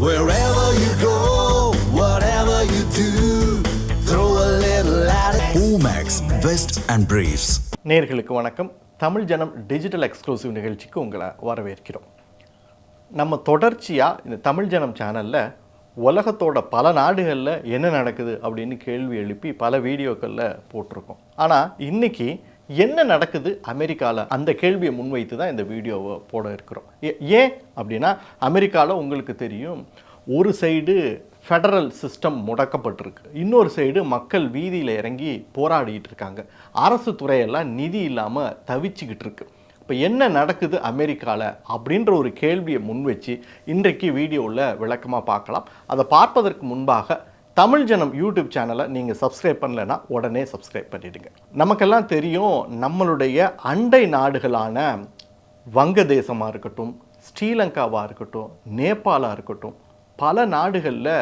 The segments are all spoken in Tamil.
Wherever you go, whatever you do, throw a little at it. Omax, Vest and Briefs. நேர்களுக்கு வணக்கம் தமிழ் ஜனம் டிஜிட்டல் எக்ஸ்க்ளூசிவ் நிகழ்ச்சிக்கு உங்களை வரவேற்கிறோம் நம்ம தொடர்ச்சியாக இந்த தமிழ் ஜனம் சேனலில் உலகத்தோட பல நாடுகளில் என்ன நடக்குது அப்படின்னு கேள்வி எழுப்பி பல வீடியோக்களில் போட்டிருக்கோம் ஆனால் இன்னைக்கு என்ன நடக்குது? அமெரிக்காவில் அந்த கேள்வியை முன்வைத்து தான் இந்த வீடியோவை போட இருக்கிறோம். ஏ- ஏன் அப்படின்னா அமெரிக்காவில் உங்களுக்கு தெரியும் ஒரு சைடு ஃபெடரல் சிஸ்டம் முடக்கப்பட்டிருக்கு. இன்னொரு சைடு மக்கள் வீதியில் இறங்கி போராடிக்கிட்டு இருக்காங்க. அரசு துறையெல்லாம் நிதி இல்லாமல் தவிச்சுக்கிட்டு இருக்கு. இப்போ என்ன நடக்குது அமெரிக்காவில் அப்படின்ற ஒரு கேள்வியை முன்வச்சு இன்றைக்கு வீடியோவில் விளக்கமாக பார்க்கலாம். அதை பார்ப்பதற்கு முன்பாக தமிழ் ஜனம் யூடியூப் சேனலை நீங்கள் சப்ஸ்கிரைப் பண்ணலைன்னா உடனே சப்ஸ்கிரைப் பண்ணிவிடுங்க நமக்கெல்லாம் தெரியும் நம்மளுடைய அண்டை நாடுகளான வங்கதேசமாக இருக்கட்டும் ஸ்ரீலங்காவாக இருக்கட்டும் நேபாளாக இருக்கட்டும் பல நாடுகளில்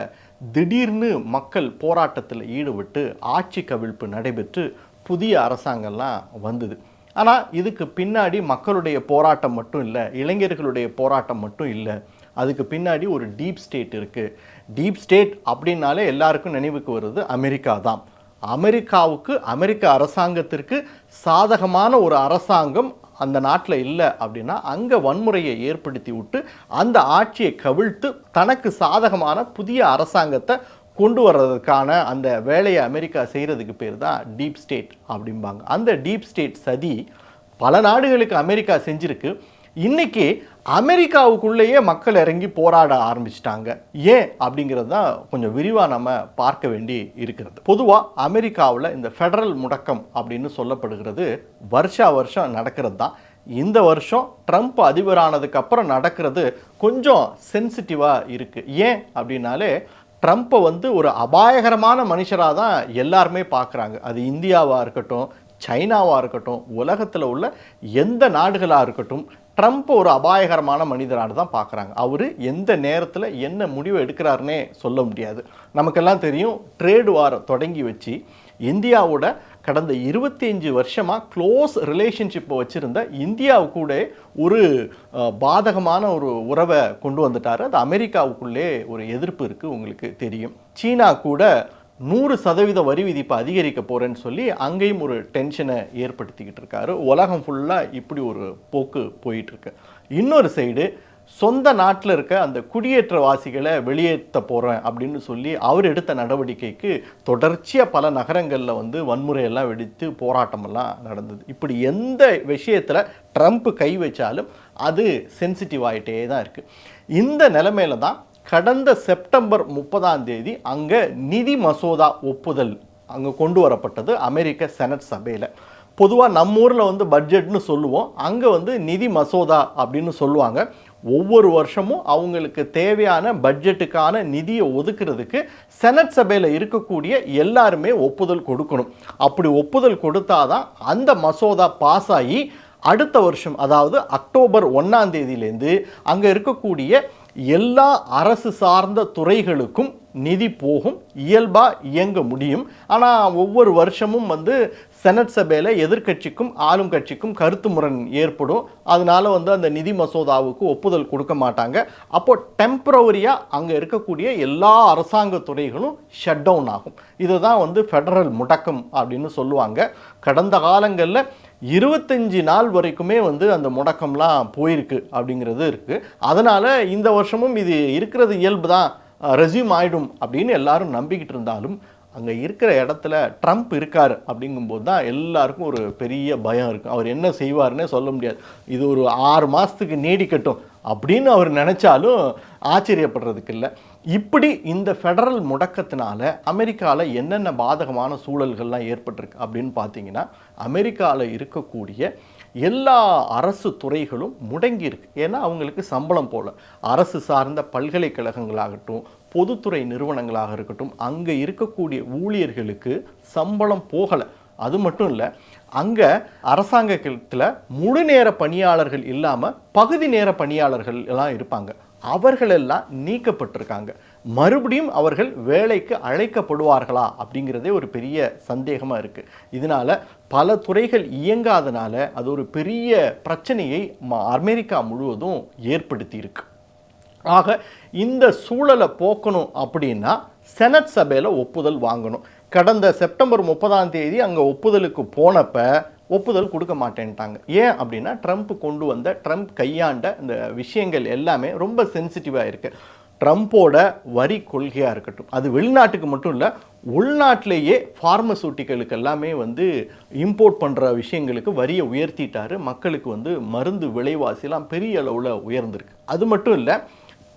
திடீர்னு மக்கள் போராட்டத்தில் ஈடுபட்டு ஆட்சி கவிழ்ப்பு நடைபெற்று புதிய அரசாங்கம்லாம் வந்தது. ஆனால் இதுக்கு பின்னாடி மக்களுடைய போராட்டம் மட்டும் இல்லை இளைஞர்களுடைய போராட்டம் மட்டும் இல்லை அதுக்கு பின்னாடி ஒரு டீப் ஸ்டேட் இருக்குது டீப் ஸ்டேட் அப்படின்னாலே எல்லாருக்கும் நினைவுக்கு வருது அமெரிக்கா தான். அமெரிக்காவுக்கு அமெரிக்க அரசாங்கத்திற்கு சாதகமான ஒரு அரசாங்கம் அந்த நாட்டில் இல்லை அப்படின்னா அங்கே வன்முறையை ஏற்படுத்தி விட்டு அந்த ஆட்சியை கவிழ்த்து தனக்கு சாதகமான புதிய அரசாங்கத்தை கொண்டு வர்றதுக்கான அந்த வேலையை அமெரிக்கா செய்கிறதுக்கு பேர் தான் டீப் ஸ்டேட் அப்படிம்பாங்க. அந்த டீப் ஸ்டேட் சதி பல நாடுகளுக்கு அமெரிக்கா செஞ்சுருக்கு. இன்னைக்கு அமெரிக்காவுக்குள்ளேயே மக்கள் இறங்கி போராட ஆரம்பிச்சிட்டாங்க. ஏன்? அப்படிங்கிறது தான் கொஞ்சம் விரிவாக நம்ம பார்க்க வேண்டி இருக்கிறது. பொதுவாக அமெரிக்காவில் இந்த ஃபெடரல் முடக்கம் அப்படின்னு சொல்லப்படுகிறது வருஷா வருஷம் நடக்கிறது தான். இந்த வருஷம் ட்ரம்ப் அதிபரானதுக்கு அப்புறம் நடக்கிறது கொஞ்சம் சென்சிட்டிவாக இருக்குது ஏன்? அப்படின்னாலே ட்ரம்ப்பை வந்து ஒரு அபாயகரமான மனுஷராக தான் எல்லாருமே பார்க்குறாங்க. அது இந்தியாவாக இருக்கட்டும் சைனாவாக இருக்கட்டும் உலகத்தில் உள்ள எந்த நாடுகளாக இருக்கட்டும் ட்ரம்ப் ஒரு அபாயகரமான மனிதராக தான் பார்க்குறாங்க அவர் எந்த நேரத்தில் என்ன முடிவு எடுக்கிறாருன்னே சொல்ல முடியாது. நமக்கெல்லாம் தெரியும் ட்ரேடு வார் தொடங்கி வச்சு இந்தியாவோட கடந்த 25 வருஷமாக க்ளோஸ் ரிலேஷன்ஷிப்பை வச்சுருந்த இந்தியாவு கூட ஒரு பாதகமான ஒரு உறவை கொண்டு வந்துட்டார். அது அமெரிக்காவுக்குள்ளே ஒரு எதிர்ப்பு இருக்குது உங்களுக்கு தெரியும். சீனா கூட நூறு சதவீத வரி விதிப்பை அதிகரிக்க போகிறேன்னு சொல்லி அங்கேயும் ஒரு டென்ஷனை ஏற்படுத்திக்கிட்டு இருக்காரு. உலகம் ஃபுல்லாக இப்படி ஒரு போக்கு போயிட்டுருக்கு. இன்னொரு சைடு சொந்த நாட்டில் இருக்க அந்த குடியேற்றவாசிகளை வெளியேற்ற போகிறேன் அப்படின்னு சொல்லி அவர் எடுத்த நடவடிக்கைக்கு தொடர்ச்சியாக பல நகரங்களில் வந்து வன்முறையெல்லாம் வெடித்து போராட்டமெல்லாம் நடந்தது. இப்படி எந்த விஷயத்தில் ட்ரம்ப் கை வச்சாலும் அது சென்சிட்டிவ் ஆகிட்டே தான் இருக்குது இந்த நிலமையில தான் கடந்த செப்டம்பர் முப்பதாம் தேதி அங்கே நிதி மசோதா ஒப்புதல் அங்கே கொண்டு வரப்பட்டது அமெரிக்க செனட் சபையில். பொதுவாக நம்ம ஊரில் வந்து பட்ஜெட்னு சொல்லுவோம். அங்கே வந்து நிதி மசோதா அப்படின்னு சொல்லுவாங்க. ஒவ்வொரு வருஷமும் அவங்களுக்கு தேவையான பட்ஜெட்டுக்கான நிதியை ஒதுக்குறதுக்கு செனட் சபையில் இருக்கக்கூடிய எல்லாருமே ஒப்புதல் கொடுக்கணும். அப்படி ஒப்புதல் கொடுத்தாதான் அந்த மசோதா பாஸ் ஆகி அடுத்த வருஷம் அதாவது அக்டோபர் ஒன்றாம் தேதியிலேருந்து அங்கே இருக்கக்கூடிய எல்லா அரசு சார்ந்த துறைகளுக்கும் நிதி போகும் இயல்பாக இயங்க முடியும். ஆனால் ஒவ்வொரு வருஷமும் வந்து செனட் சபையில் எதிர்க்கட்சிக்கும் ஆளும் கட்சிக்கும் கருத்து முரண் ஏற்படும். அதனால வந்து அந்த நிதி மசோதாவுக்கு ஒப்புதல் கொடுக்க மாட்டாங்க. அப்போது டெம்பரவரியாக அங்கே இருக்கக்கூடிய எல்லா அரசாங்க துறைகளும் ஷட் டவுன் ஆகும். இதுதான் வந்து ஃபெடரல் முடக்கம் அப்படின்னு சொல்லுவாங்க. கடந்த காலங்களில் இருபத்தஞ்சி நாள் வரைக்குமே வந்து அந்த முடக்கம்லாம் போயிருக்கு அப்படிங்கிறது இருக்குது அதனால் இந்த வருஷமும் இது இருக்கிறது இயல்பு தான் ரெசியூம் ஆகிடும் அப்படின்னு எல்லாரும் நம்பிக்கிட்டு இருந்தாலும் அங்கே இருக்கிற இடத்துல ட்ரம்ப் இருக்கார் அப்படிங்கும்போது தான் எல்லாருக்கும் ஒரு பெரிய பயம் இருக்கும் அவர் என்ன செய்வார்னே சொல்ல முடியாது. இது ஒரு ஆறு மாதத்துக்கு நீடிக்கட்டும் அப்படின்னு அவர் நினச்சாலும் ஆச்சரியப்படுறதுக்கு இல்லை. இப்படி இந்த ஃபெடரல் முடக்கத்தினால அமெரிக்காவில் என்னென்ன பாதகமான சூழல்கள்லாம் ஏற்பட்டிருக்கு அப்படின்னு பார்த்தீங்கன்னா அமெரிக்காவில் இருக்கக்கூடிய எல்லா அரசு துறைகளும் முடங்கி இருக்கு. ஏன்னா அவங்களுக்கு சம்பளம் போல. அரசு சார்ந்த பல்கலைக்கழகங்களாகட்டும் பொதுத்துறை நிறுவனங்களாக இருக்கட்டும் அங்கே இருக்கக்கூடிய ஊழியர்களுக்கு சம்பளம் போகலை. அது மட்டும் இல்லை அங்கே அரசாங்கத்தில் முழு நேர பணியாளர்கள் இல்லாமல் பகுதி நேர பணியாளர்கள் எல்லாம் இருப்பாங்க. அவர்களெல்லாம் நீக்கப்பட்டிருக்காங்க. மறுபடியும் அவர்கள் வேலைக்கு அழைக்கப்படுவார்களா அப்படிங்கிறதே ஒரு பெரிய சந்தேகமாக இருக்குது இதனால் பல துறைகள் இயங்காதனால அது ஒரு பெரிய பிரச்சனையை அமெரிக்கா முழுவதும் ஏற்படுத்தியிருக்கு. ஆக இந்த சூழலை போக்கணும் அப்படின்னா செனட் சபையில் ஒப்புதல் வாங்கணும். கடந்த செப்டம்பர் முப்பதாம் தேதி அங்கே ஒப்புதலுக்கு போனப்போ ஒப்புதல் கொடுக்க மாட்டேன்ட்டாங்க. ஏன் அப்படின்னா ட்ரம்ப் கொண்டு வந்த ட்ரம்ப் கையாண்ட இந்த விஷயங்கள் எல்லாமே ரொம்ப சென்சிட்டிவாக இருக்குது ட்ரம்ப்போட வரி கொள்கையாக இருக்கட்டும். அது வெளிநாட்டுக்கு மட்டும் இல்லை உள்நாட்டிலேயே ஃபார்மசூட்டிகளுக்கு எல்லாமே வந்து இம்போர்ட் பண்ணுற விஷயங்களுக்கு வரியை உயர்த்திட்டாரு. மக்களுக்கு வந்து மருந்து விலைவாசிலாம் பெரிய அளவில் உயர்ந்திருக்கு. அது மட்டும் இல்லை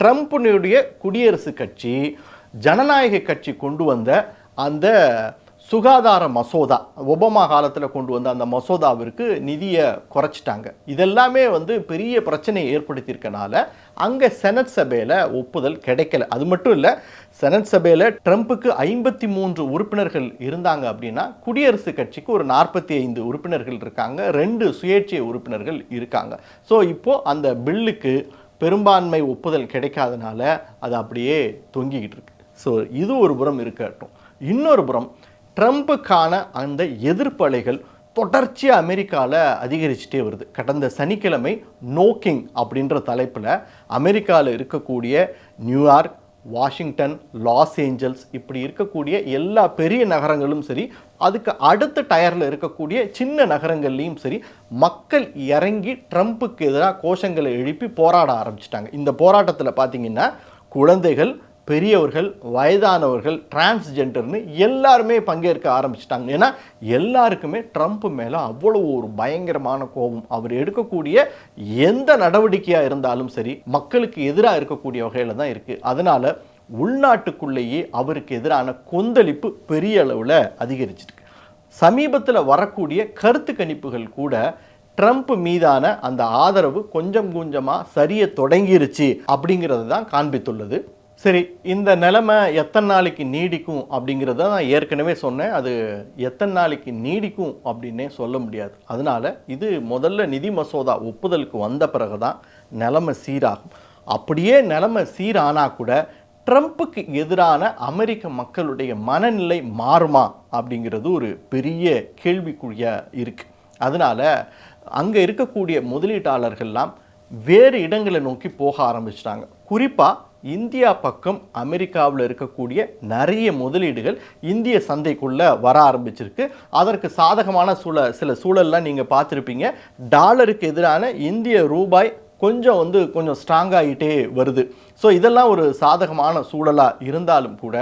ட்ரம்ப்னுடைய குடியரசுக் கட்சி ஜனநாயக கட்சி கொண்டு வந்த அந்த சுகாதார மசோதா. ஒபாமா காலத்தில் கொண்டு வந்த அந்த மசோதாவிற்கு நிதியை குறைச்சிட்டாங்க. இதெல்லாமே வந்து பெரிய பிரச்சனையை ஏற்படுத்தியிருக்கனால அங்கே செனட் சபையில் ஒப்புதல் கிடைக்கல. அது மட்டும் இல்லை செனட் சபையில் ட்ரம்ப்புக்கு ஐம்பத்தி மூன்று உறுப்பினர்கள் இருந்தாங்க அப்படின்னா குடியரசுக் கட்சிக்கு ஒரு நாற்பத்தி ஐந்து உறுப்பினர்கள் இருக்காங்க. ரெண்டு சுயேட்சை உறுப்பினர்கள் இருக்காங்க. ஸோ இப்போது அந்த பில்லுக்கு பெரும்பான்மை ஒப்புதல் கிடைக்காதனால அது அப்படியே தொங்கிக்கிட்டு இருக்கு. ஸோ இது ஒரு புறம் இருக்கட்டும். இன்னொரு புறம் ட்ரம்ப்புக்கான அந்த எதிர்ப்பு அலைகள் தொடர்ச்சியாக அமெரிக்காவில் அதிகரிச்சுட்டே வருது. கடந்த சனிக்கிழமை நோக்கிங் அப்படின்ற தலைப்பில் அமெரிக்காவில் இருக்கக்கூடிய நியூயார்க் வாஷிங்டன் லாஸ் ஏஞ்சல்ஸ் இப்படி இருக்கக்கூடிய எல்லா பெரிய நகரங்களும் சரி அதுக்கு அடுத்த டயரில் இருக்கக்கூடிய சின்ன நகரங்கள்லேயும் சரி மக்கள் இறங்கி ட்ரம்ப்புக்கு எதிராக கோஷங்களை எழுப்பி போராட ஆரம்பிச்சிட்டாங்க. இந்த போராட்டத்தில் பார்த்தீங்கன்னா குழந்தைகள் பெரியவர்கள் வயதானவர்கள் டிரான்ஸ்ஜெண்டர்னு எல்லாருமே பங்கேற்க ஆரம்பிச்சிட்டாங்க. ஏன்னா எல்லாருக்குமே ட்ரம்ப் மேலே அவ்வளோ ஒரு பயங்கரமான கோபம். அவர் எடுக்கக்கூடிய எந்த நடவடிக்கையாக இருந்தாலும் சரி மக்களுக்கு எதிராக இருக்கக்கூடிய வகையில் தான் இருக்குது அதனால் உள்நாட்டுக்குள்ளேயே அவருக்கு எதிரான கொந்தளிப்பு பெரிய அளவில் அதிகரிச்சிருக்கு. சமீபத்தில் வரக்கூடிய கருத்து கணிப்புகள் கூட ட்ரம்ப் மீதான அந்த ஆதரவு கொஞ்சம் கொஞ்சமாக சரிய தொடங்கிருச்சு அப்படிங்கிறது தான் காண்பித்துள்ளது. சரி இந்த நிலைமை எத்தனை நாளைக்கு நீடிக்கும் அப்படிங்கிறத நான் ஏற்கனவே சொன்னேன். அது எத்தனை நாளைக்கு நீடிக்கும் அப்படின்னே சொல்ல முடியாது. அதனால இது முதல்ல நிதி மசோதா ஒப்புதலுக்கு வந்த பிறகு தான் நிலைமை சீராகும். அப்படியே நிலமை சீரானா கூட ட்ரம்ப்புக்கு எதிரான அமெரிக்க மக்களுடைய மனநிலை மாறுமா அப்படிங்கிறது ஒரு பெரிய கேள்விக்குறியாக இருக்குது அதனால் அங்கே இருக்கக்கூடிய முதலீட்டாளர்கள்லாம் வேறு இடங்களை நோக்கி போக ஆரம்பிச்சிட்டாங்க. குறிப்பாக இந்தியா பக்கம் அமெரிக்காவில் இருக்கக்கூடிய நிறைய முதலீடுகள் இந்திய சந்தைக்குள்ளே வர ஆரம்பிச்சிருக்கு. அதற்கு சாதகமான சூழ சில சூழல்லாம் நீங்கள் பார்த்துருப்பீங்க. டாலருக்கு எதிரான இந்திய ரூபாய் கொஞ்சம் வந்து கொஞ்சம் ஸ்ட்ராங்காகிட்டே வருது. ஸோ இதெல்லாம் ஒரு சாதகமான சூழலாக இருந்தாலும் கூட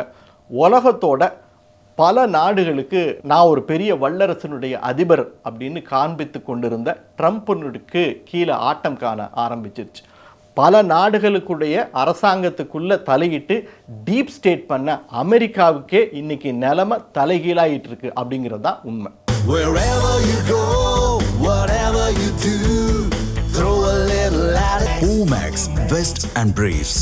உலகத்தோட பல நாடுகளுக்கு நான் ஒரு பெரிய வல்லரசனுடைய அதிபர் அப்படின்னு காண்பித்து கொண்டிருந்த ட்ரம்ப்னுக்கு கீழே ஆட்டம் காண ஆரம்பிச்சிருச்சு. பல நாடுகளுக்குடைய அரசாங்கத்துக்குள்ள தலையிட்டு டீப் ஸ்டேட் பண்ண அமெரிக்காவுக்கே இன்னைக்கு நிலைமை தலைகீழாயிட்டு இருக்கு அப்படிங்கிறது தான் உண்மை Wherever you go, whatever you do, throw a little at it. Omax, Vest and Briefs.